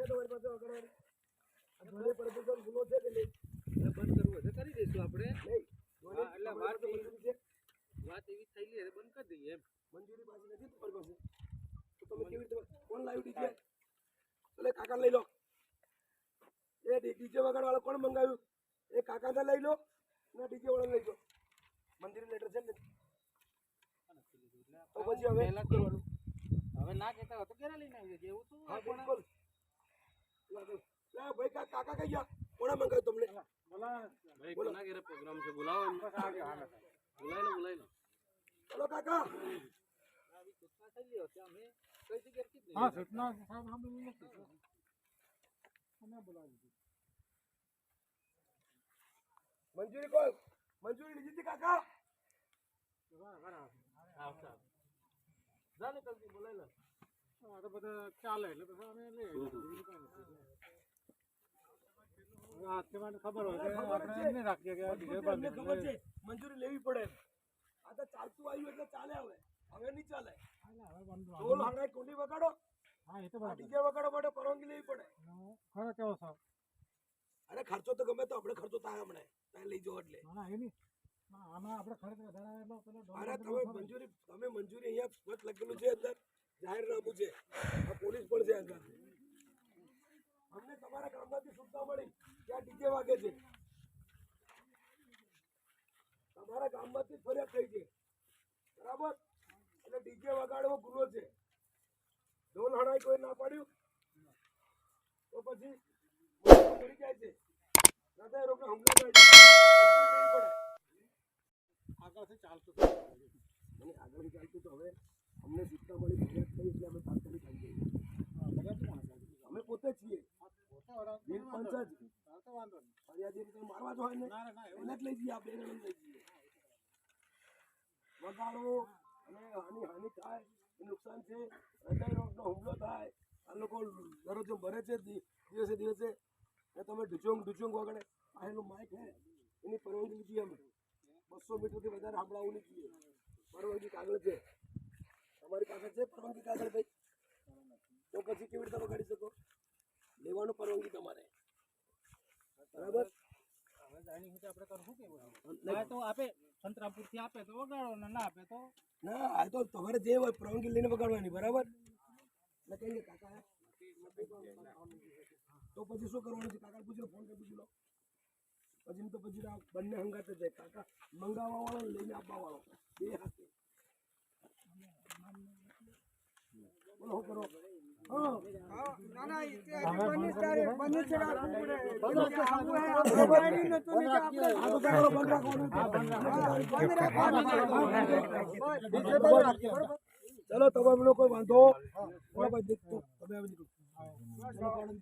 છે તમારી પાસે વગાડવાની આ ધોની પ્રદૂષણ ગુનો છે કે નહીં? એટલે બંધ કરવું હશે કરી દઈશું આપણે. નહીં. એટલે વાત પાસે એવી- મંજૂરી છે? વાત એવી થયેલી એટલે બંધ કરી દઈએ એમ. મંજૂરી પાછી નથી તમારી પાસે? તો તમે કેવી રીતે કોણ લાવ્યું ડીજે? એટલે કાકા લઈ લો. એ ડીજે વગાડ વાળો કોણ મંગાવ્યું? એ કાકાને લઈ લો ને ડીજે વાળો લઈ લો. મંજૂરી લેટર છે ને? તો પછી હવે હવે ના કહેતા હોય તો ઘરે લઈને આવીએ જેવું તું હા બિલકુલ. ભાઈ કાકા કઈ ગયા કોણે મંગાવ્યું તમને ભાઈ કોના ઘરે પ્રોગ્રામ છે બોલાવો બોલાવી લો બોલાવી લો ચલો કાકા હા સૂચના સાહેબ અમે બોલાવી મંજૂરી કોણ મંજૂરી લીધી હતી કાકા આવતા જા ને જલ્દી લો આ તો બધા ચાલે એટલે પછી અમે લઈ આવીએ. બીજું કાંઈ નથી. હવે આજથી મને ખબર હોય આપણે એમ રાખીએ કે આ ડીજે બંધ અમને ખબર છે મંજૂરી લેવી પડે આ તો ચાલતું આવ્યું એટલે ચાલે હવે. હવે નહીં ચાલે. ઢોલ હંગાઈ કુંડી વગાડો. હા એ તો ડીજે વગાડવા માટે પરવાનગી લેવી પડે. ખરો કેવો સાહેબ અરે ખર્ચો તો ગમે તો આપણે ખર્ચો થાય હમણાં. ત્યાં લઈ જાઓ એટલે. ના ના એ નહીં. આમાં આપણે વધારે અરે તમે મંજૂરી તમે મંજૂરી અહીંયા સ્પષ્ટ લખેલું છે અંદર. જાહેરનામું છે આ પોલીસ પણ છે અંદર અમને તમારા ગામમાંથી સૂચના મળી. કે ડીજે વાગે છે. તમારા ગામમાંથી જ ફરિયાદ થઈ છે. બરાબર? એટલે ડીજે વગાડવો ગુનો છે. ઢોલ હણાય કોઈ ના પાડ્યું? તો પછી મરી જાય છે. હૃદય રોગનો હુમલો થાય છે. આગળથી ચાલતું હતું. મને આગળ ચાલતું તો હવે અમને સૂચના મળી ફરિયાદ થઈ એટલે અમે તાત્કાલિક આવી જઈએ. અમે પોતે છીએ. પંચાયત. ફરિયાદી રીતે મારવા જ હોય ને એને જ લઈ જઈએ આપણે એને લઈ જઈએ. વગાડો અને હાની હાનિ થાય નુકસાન છે. હૃદય રોગનો હુમલો થાય. આ લોકો દરરોજ મરે છે દિવસે દિવસે. એ તમે ઢુચુંગ ઢુચુંગ વગડે આ એનું માઇક હે. એની પરવાનગી લીધી અમે. બસો મીટરથી વધારે સાંભળાવું નહીં જોઈએ પરવાનગી કાગળ છે. તમારી પાસે છે પરવાનગી કાગળ ભાઈ. તો પછી કેવી રીતે વગાડી શકો? લેવાનું પરવાનગી તમારે. બરાબર? હવે જાણી આપણે કરવું કેવું નહીં. તો આપે સંતરાપુર આપે તો વગાડો ને ના આપે તો? ના આ તો તમારે જે હોય પરવાનગી લઈને વગાડવાની બરાબર? કાકા તો પછી શું કરવાનું છે? કાકા પૂછી ફોન કરી પૂછી લો. પછી તો પછી બંને હંગાતે જાય. કાકા મંગાવવા વાળો લઈને આપવા વાળો બે હાથે બોલો શું કરો ચલો તમે લોકો વાંધો તમે